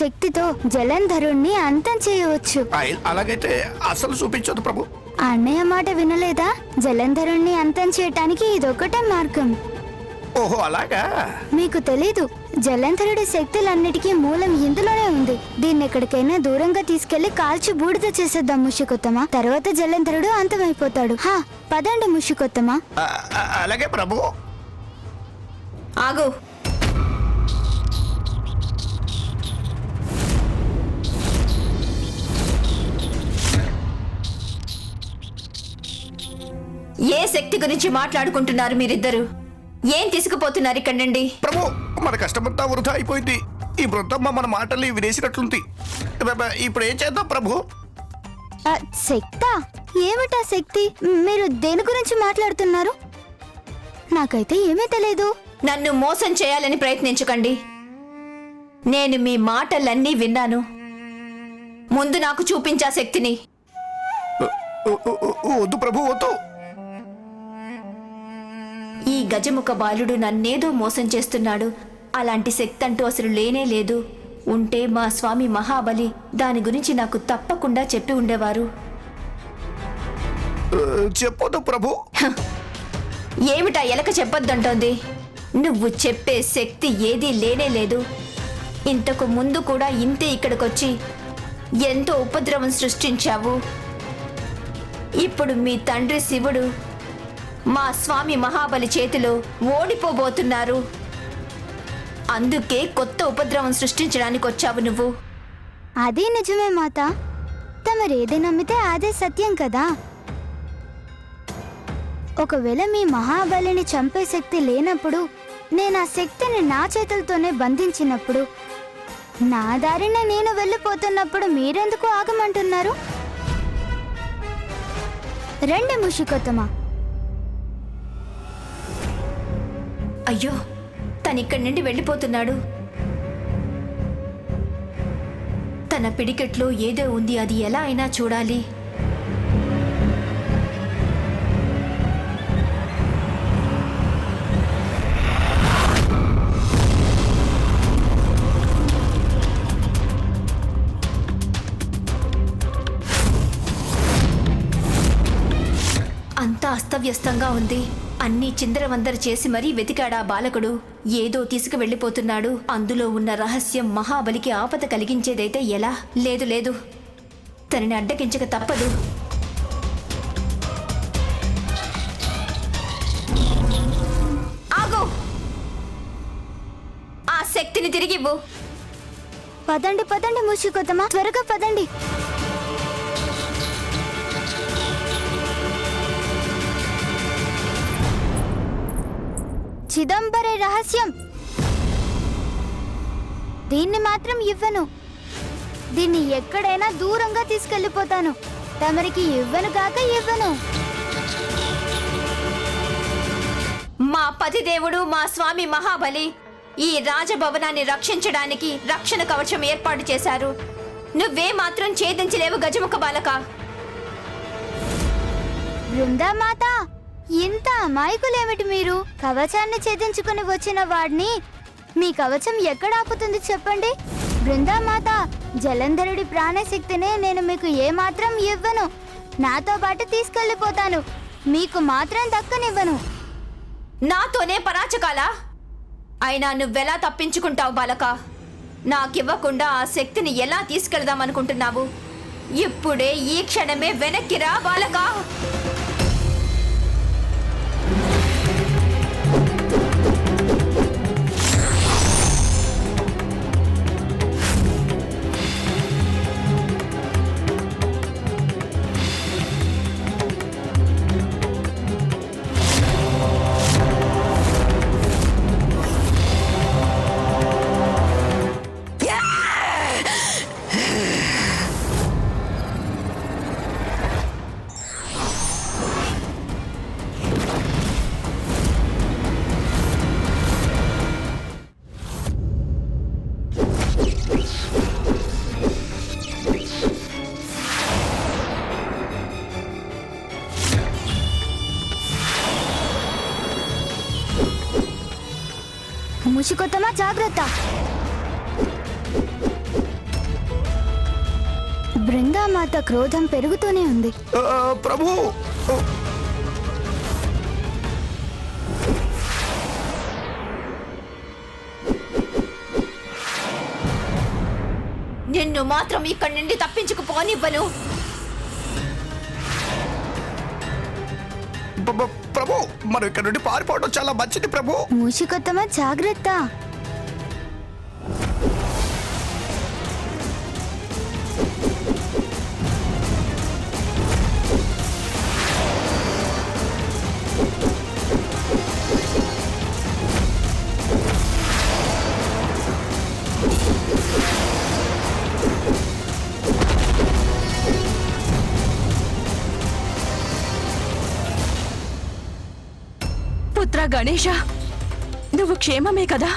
శక్తితో జలంధరుణ్ణి అంతం చేయవచ్చు. అలాగైతే అసలు చూపించదు ప్రభు. అన్నయ్య మాట వినలేదా? జలంధరుణ్ణి అంతం చేయటానికి ఇదొక్కటే మార్గం. ఓహో అలాగా? మీకు తెలీదు జలంధరుడి శక్తులన్నిటికీ మూలం ఇందులోనే ఉంది. దీన్ని ఎక్కడికైనా దూరంగా తీసుకెళ్ళి కాల్చి బూడిద చేసేద్దాం ముషికొత్తమా. తర్వాత జలంధరుడు అంతమైపోతాడు. హా పదండి ముషికొత్తమా. అలాగే ప్రభు. ఆగు. ఏ శక్తి గురించి మాట్లాడుకుంటున్నారు మీరిద్దరు? ఏం తీసుకుపోతున్నారు ఇక్కడి నుండి ప్రభు మన కష్టమంతా వృధా అయిపోయింది. ఈ వృద్ధమ్మ మన మాటల్ని వినేసినట్లుంది. ఇప్పుడు ఏం చేద్దాం ప్రభు? ఆ, శక్తా? ఏమిటా శక్తి? మీరు దేని గురించి మాట్లాడుతున్నారు? నాకైతే ఏమీ తెలియదు నన్ను మోసం చేయాలని ప్రయత్నించకండి. నేను మీ మాటలన్నీ విన్నాను. ముందు నాకు చూపించా శక్తిని. ఓ- ఓ- ఓ- వద్దు ప్రభు వద్దు. ఈ గజముఖ బాలుడు నన్నేదో మోసం చేస్తున్నాడు. అలాంటి శక్తి అంటూ అసలు లేనే లేదు. ఉంటే మా స్వామి మహాబలి దాని గురించి నాకు తప్పకుండా చెప్పి ఉండేవారు. ఆ, చెప్పొద్దు ప్రభు. ఏమిటా ఎలక చెప్పొద్దంటోంది? నువ్వు చెప్పే శక్తి ఏదీ లేనే లేదు. ఇంతకు ముందు కూడా ఇంతే ఇక్కడికొచ్చి ఎంతో ఉపద్రవం సృష్టించావు. ఇప్పుడు మీ తండ్రి శివుడు మా స్వామి మహాబలి చేతిలో ఓడిపోబోతున్నారు. అందుకే కొత్త ఉపద్రవం సృష్టించడానికి వచ్చావు నువ్వు. అదే నిజమే మాత. తమరేది నమ్మితే అదే సత్యం కదా. ఒకవేళ మీ మహాబలిని చంపే శక్తి లేనప్పుడు నేను ఆ శక్తిని నా చేతులతోనే బంధించినప్పుడు నా దారిన నేను వెళ్ళిపోతున్నప్పుడు మీరెందుకు ఆగమంటున్నారు? రండి ముషికొత్తమా. అయ్యో తనిక్కడి నుండి వెళ్ళిపోతున్నాడు. తన పిడికెట్లో ఏదో ఉంది అది ఎలా అయినా చూడాలి. అంతా అస్తవ్యస్తంగా ఉంది. అన్ని చిందరవందర చేసి మరీ వెతికాడా బాలకుడు? ఏదో తీసుకు వెళ్ళిపోతున్నాడు. అందులో ఉన్న రహస్యం మహాబలికి ఆపద కలిగించేదైతే ఎలా? లేదు లేదు. తనని అడ్డగించక తప్పదు. ఆగు! ఆ శక్తిని తిరిగివ్వు. పదండి పదండి ముషికొత్తమా. త్వరగా పదండి. చిదంబరే రహస్యం. దీన్ని మాత్రం ఇవ్వను. దీన్ని ఎక్కడైనా దూరంగా తీసుకెళ్ళిపోతాను. తమరికి ఇవ్వను కాక ఇవ్వను. మా పతిదేవుడు మా స్వామి మహాబలి ఈ రాజభవనాన్ని రక్షించడానికి రక్షణ కవచం ఏర్పాటు చేశారు. నువ్వే మాత్రం ఛేదించలేవు గజముఖ బాలక. బృందామాత ఇంత అమాయకులేమిటి మీరు? కవచాన్ని ఛేదించుకుని వచ్చిన వాడిని మీ కవచం ఎక్కడ ఆపుతుంది చెప్పండి? బృందామాత జలంధరుడి ప్రాణశక్తిని నేను మీకు ఏమాత్రం ఇవ్వను. నాతో పాటు తీసుకెళ్ళిపోతాను. మీకు మాత్రం దక్కనివ్వను. నాతోనే పరాచకాల? అయినా నువ్వెలా తప్పించుకుంటావు బాలక? నాకివ్వకుండా ఆ శక్తిని ఎలా తీసుకెళ్దామనుకుంటున్నావు? ఇప్పుడే ఈ క్షణమే వెనక్కిరా బాలక! ముషికొత్తమా జాగ్రత్త. బృందామాత క్రోధం పెరుగుతూనే ఉంది. ప్రభు! నిన్ను మాత్రం ఇక్కడి నుండి తప్పించుకుపోనివ్వను. ప్రభు. మనం ఇక్కడ నుండి పారిపోవడం చాలా మంచిది ప్రభు. మూషికొత్తమ జాగ్రత్త. గణేష నువ్వు క్షేమమే కదా?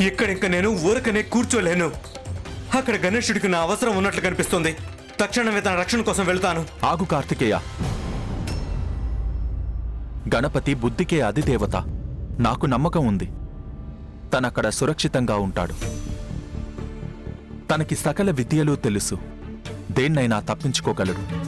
ఇక్కడ ఇంక నేను ఊరకనే కూర్చోలేను. అక్కడ గణేశుడికి నా అవసరం ఉన్నట్లు కనిపిస్తుంది. తక్షణమే తన రక్షణ కోసం వెళ్తాను. ఆగు కార్తికేయ. గణపతి బుద్ధికే అధిదేవత. నాకు నమ్మకం ఉంది. తనక్కడ సురక్షితంగా ఉంటాడు. తనకి సకల విద్యలు తెలుసు. దేన్నైనా తప్పించుకోగలడు.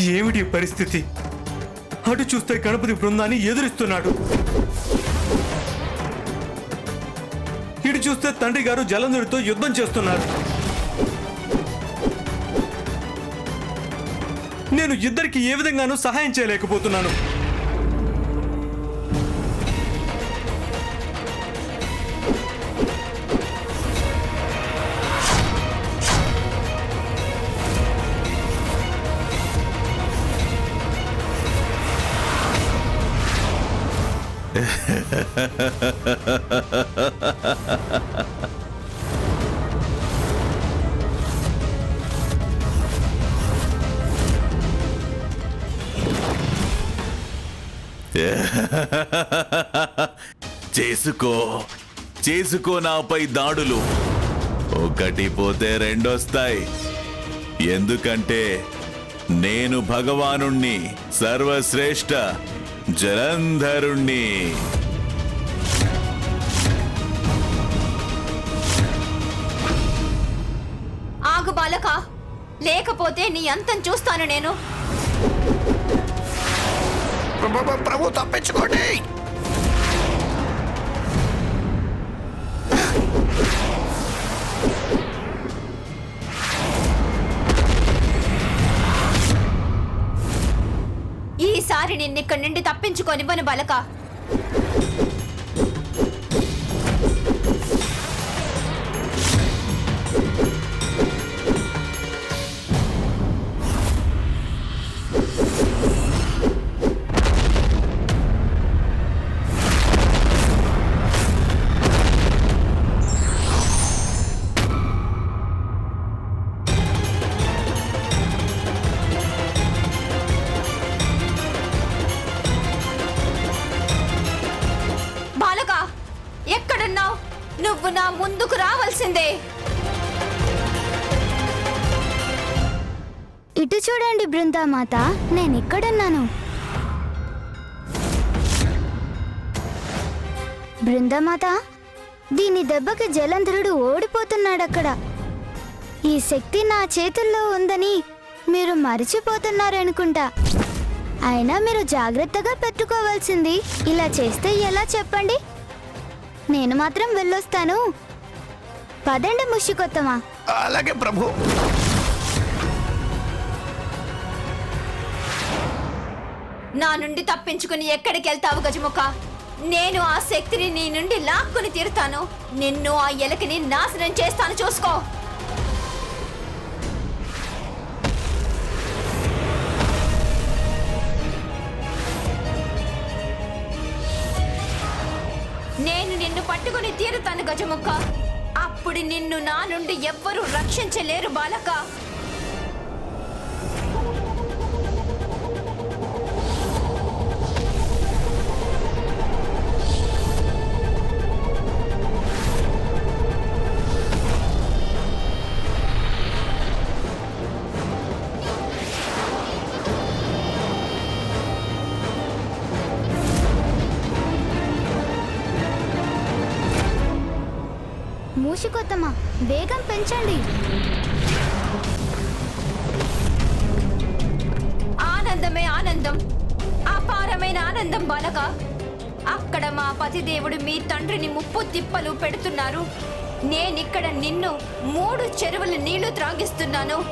ఏమిటి పరిస్థితి? అటు చూస్తే గణపతి బృందాన్ని ఎదురిస్తున్నాడు. ఇటు చూస్తే తండ్రి గారు జలంధుడితో యుద్ధం చేస్తున్నారు. నేను ఇద్దరికి ఏ విధంగానూ సహాయం చేయలేకపోతున్నాను. చేసుకో. చేసుకో నాపై దాడులు. ఒకటి పోతే రెండొస్తాయి. ఎందుకంటే నేను భగవానుణ్ణి సర్వశ్రేష్ఠ జలంధరుణ్ణి. లేకపోతే నీ అంతం చూస్తాను నేను. ప్ర- ప్ర- ప్రభు తప్పించుకోండి. ఈసారి నిన్నిక్కడి నుండి తప్పించుకొనివ్వను బాలక. మాత నేను ఇక్కడున్నాను. బృందమాత దీని దెబ్బకి జలంధరుడు ఓడిపోతున్నాడు అక్కడ ఈ శక్తి నా చేతుల్లో ఉందని మీరు మరిచిపోతున్నారనుకుంటా. అయినా మీరు జాగ్రత్తగా పెట్టుకోవాల్సింది ఇలా చేస్తే ఎలా చెప్పండి? నేను మాత్రం వెళ్ళొస్తాను. పదండి ముషికొత్తమా అలాగే ప్రభు. నా నుండి తప్పించుకుని ఎక్కడికి వెళ్తావు గజముఖ? నేను ఆ శక్తిని నీ నుండి లాక్కుని తీరుతాను. నిన్ను ఆ ఎలకని నాశనం చేస్తాను చూసుకో. నేను నిన్ను పట్టుకుని తీరుతాను గజముఖ. అప్పుడు నిన్ను నా నుండి ఎవ్వరూ రక్షించలేరు బాలక. మూషికొత్తమా? వేగం పెంచండి. ఆనందమే ఆనందం. అపారమైన ఆనందం బాలక. అక్కడ మా పతిదేవుడు మీ తండ్రిని ముప్పు తిప్పలు పెడుతున్నారు. నేనిక్కడ నిన్ను మూడు చెరువుల నీళ్ళు త్రాగిస్తున్నాను.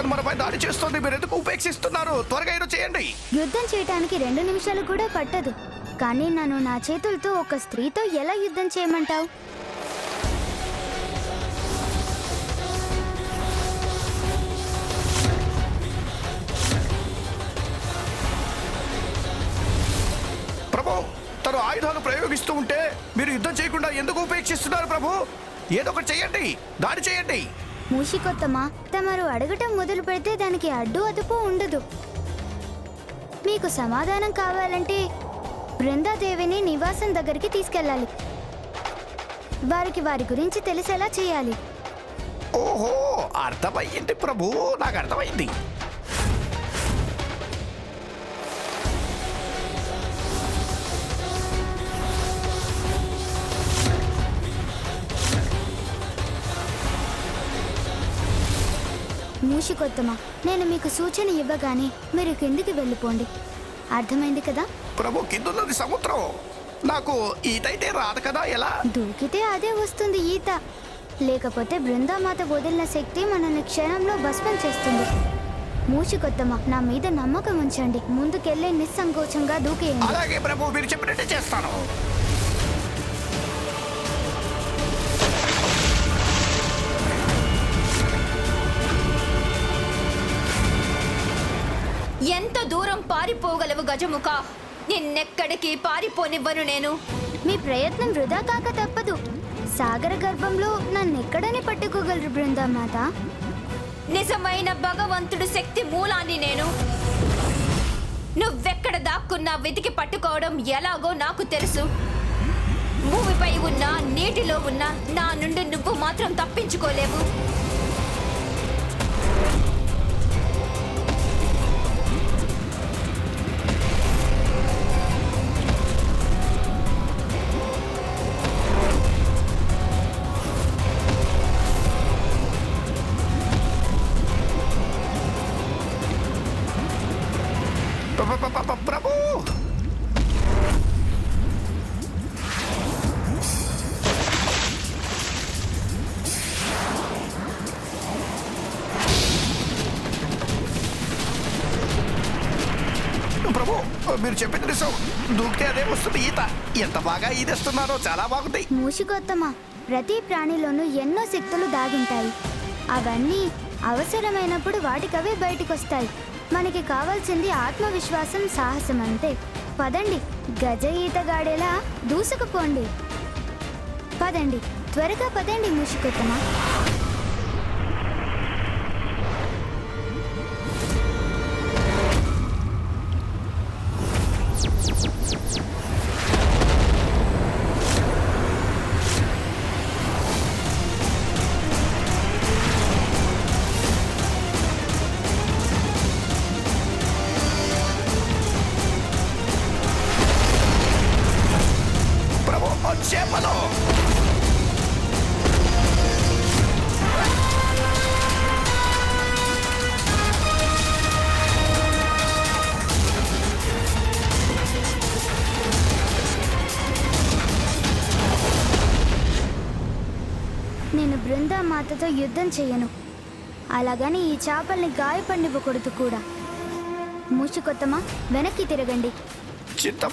తను మనపై దాడి చేస్తుంది. మీరు ఎందుకు ఉపేక్షిస్తున్నారు? త్వరగా ఏదో చేయండి. యుద్ధం చేయటానికి రెండు నిమిషాలు కూడా పట్టదు. కానీ నన్ను నా చేతులతో ఒక స్త్రీతో ఎలా యుద్ధం చేయమంటావు? ప్రభు తను ఆయుధాలు ప్రయోగిస్తూ ఉంటే మీరు యుద్ధం చేయకుండా ఎందుకు ఉపేక్షిస్తున్నారు ప్రభు? ఏదో ఒకటి చేయండి. దాడి చేయండి. మూషికొత్తమా? తమరు అడగటం మొదలు పెడితే దానికి అడ్డు అదుపు ఉండదు. మీకు సమాధానం కావాలంటే బృందాదేవిని నివాసం దగ్గరికి తీసుకెళ్ళాలి. వారికి వారి గురించి తెలిసేలా చేయాలి. ఓహో అర్థమయ్యింది ప్రభు నాకు అర్థమైంది మూషికొత్తమా నేను మీకు సూచన ఇవ్వగానే మీరు కిందికి వెళ్ళిపోండి. అర్థమైంది కదా? ప్రభు కిందున్నది సముద్రం. నాకు ఈతైతే రాదు కదా ఎలా? దూకితే అదే వస్తుంది ఈత. లేకపోతే బృందామాత వదిలిన శక్తి మనల్ని క్షణంలో భస్మం చేస్తుంది. మూషికొత్తమా నా మీద నమ్మకం ఉంచండి. ముందుకెళ్ళి నిస్సంకోచంగా దూకేయండి. అలాగే ప్రభు మీరు చెప్పినట్టే చేస్తాను. ఎంత దూరం పారిపోగలవు గజముఖ? నిన్నెక్కడికి పారిపోనివ్వను నేను? మీ ప్రయత్నం వృధా కాక తప్పదు. సాగర గర్భంలో నన్నెక్కడని పట్టుకోగలరు బృందామాత? నిజమైన భగవంతుడు శక్తి మూలాన్ని నేను. నువ్వెక్కడ దాక్కున్నా వెతికి పట్టుకోవడం ఎలాగో నాకు తెలుసు. భూమిపై ఉన్న నీటిలో ఉన్న నా నుండి నువ్వు మాత్రం తప్పించుకోలేవు. ఎంత బాగా ఈదేస్తున్నారో చాలా బాగుంది మూషికొత్తమా ప్రతి ప్రాణిలోనూ ఎన్నో శక్తులు దాగింటాయి. అవన్నీ అవసరమైనప్పుడు వాటికవే బయటికొస్తాయి. మనకి కావాల్సింది ఆత్మవిశ్వాసం సాహసం అంతే. పదండి గజ ఈతగాడేలా దూసుకుపోండి. పదండి త్వరగా పదండి మూషికొత్తమా. చేపలు నేను బృందామాతతో యుద్ధం చేయను. అలాగని ఈ చేపల్ని గాయపడివ్వకూడదు కూడా. మూషికొత్తమా వెనక్కి తిరగండి. చిత్త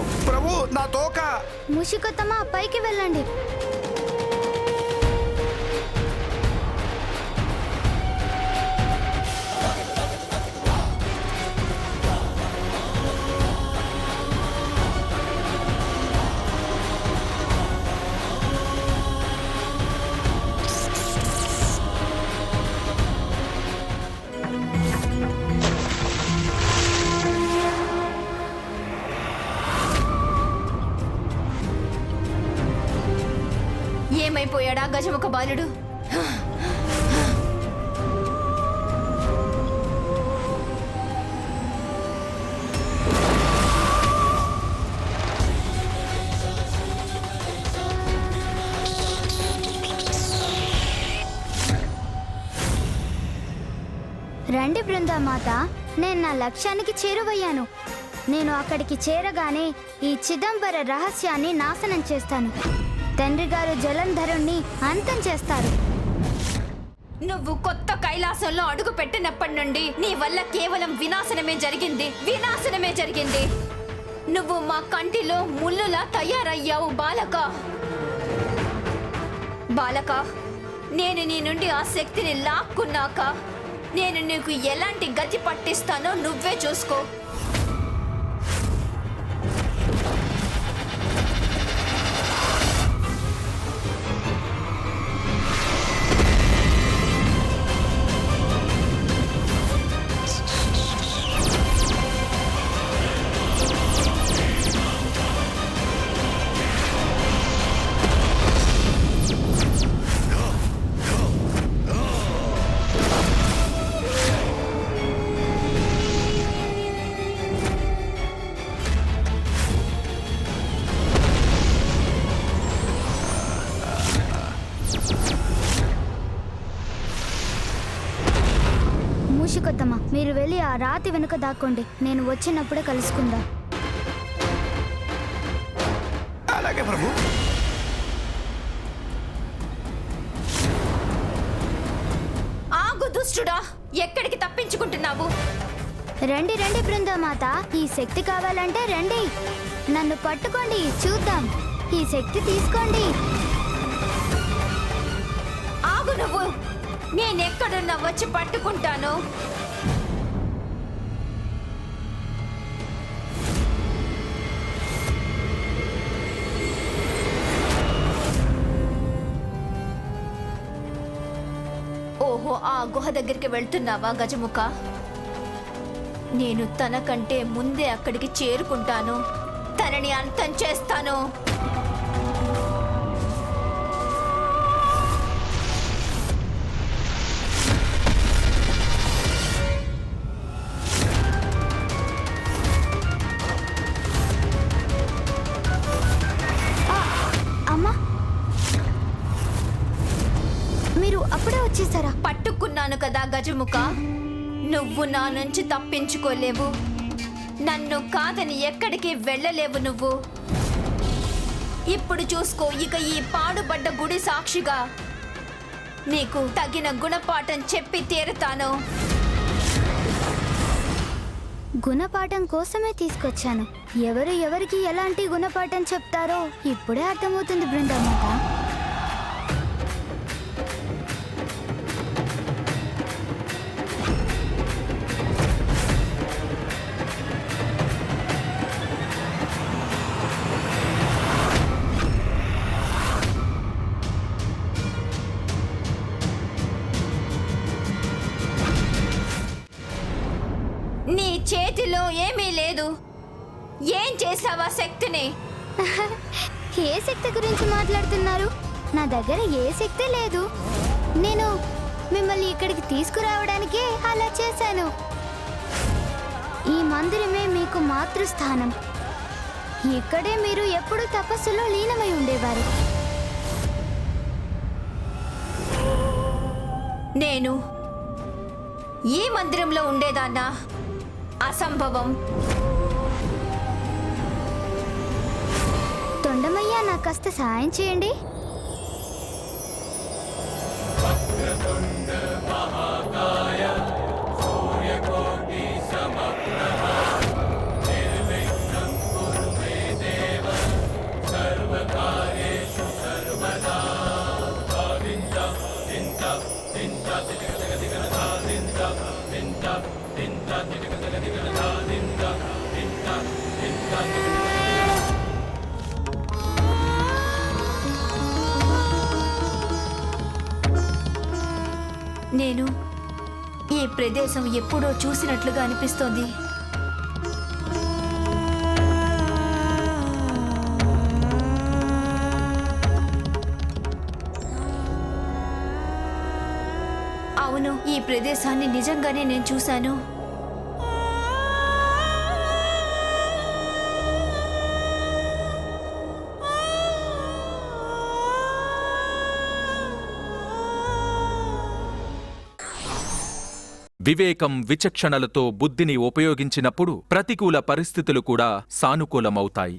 ప్రభు నా తోక. ముషికొత్తమా పైకి వెళ్ళండి. రండి బృందామాత నేను నా లక్ష్యానికి చేరువయ్యాను. నేను అక్కడికి చేరగానే ఈ చిదంబర రహస్యాన్ని నాశనం చేస్తాను. తండ్రి గారు జలంధరుణ్ణి అంతం చేస్తారు. నువ్వు కొత్త కైలాసంలో అడుగు పెట్టినప్పటి నుండి నీ వల్ల కేవలం వినాశనమే జరిగింది. వినాశనమే జరిగింది. నువ్వు మా కంటిలో ముల్లులా తయారయ్యావు బాలక. బాలక నేను నీ నుండి ఆ శక్తిని లాక్కున్నాక నేను నీకు ఎలాంటి గతి పట్టిస్తానో నువ్వే చూసుకో. మూషికొత్తమ్మ మీరు వెళ్ళి ఆ రాతి వెనుక దాక్కోండి. నేను వచ్చినప్పుడే కలుసుకుందాం? అలాగే ప్రభు. ఆగు దుష్టుడా. ఎక్కడికి తప్పించుకుంటున్నావు? రండి రండి బృందామాత. ఈ శక్తి కావాలంటే రండి. నన్ను పట్టుకోండి. చూద్దాం. ఈ శక్తి తీసుకోండి. ఆగు నువ్వు. నేనెక్కడున్నా వచ్చి పట్టుకుంటాను. ఆ గుహ దగ్గరికి వెళ్తున్నావా గజముఖ? నేను తన కంటే ముందే అక్కడికి చేరుకుంటాను. తనని అంతం చేస్తాను. కదా గజముఖ? నువ్వు నా నుంచి తప్పించుకోలేవు. నన్ను కాదని ఎక్కడికి వెళ్ళలేవు నువ్వు. ఇప్పుడు చూసుకో ఇక ఈ పాడుబడ్డ గుడి సాక్షిగా. నీకు తగిన గుణపాఠం చెప్పి తీరుతాను. గుణపాఠం కోసమే తీసుకొచ్చాను. ఎవరు ఎవరికి ఎలాంటి గుణపాఠం చెప్తారో ఇప్పుడే అర్థమవుతుంది బృందామాత. చేతిలో ఏమీ లేదు. ఏం చేసావా శక్తిని? ఏ శక్తి గురించి మాట్లాడుతున్నారు? నా దగ్గర ఏ శక్తి లేదు. నేను మిమ్మల్ని ఇక్కడికి తీసుకురావడానికే అలా చేశాను. ఈ మందిరమే మీకు మాతృస్థానం. ఇక్కడే మీరు ఎప్పుడూ తపస్సులో లీనమై ఉండేవారు. నేను ఈ మందిరంలో ఉండేదాన్నా? అసంభవం. తొండమయ్య నాకు కాస్త సాయం చేయండి. ప్రదేశం ఎప్పుడో చూసినట్లుగా అనిపిస్తోంది. అవును ఈ ప్రదేశాన్ని నిజంగానే నేను చూశాను. వివేకం విచక్షణలతో బుద్ధిని ఉపయోగించినప్పుడు ప్రతికూల పరిస్థితులు కూడా సానుకూలమవుతాయి.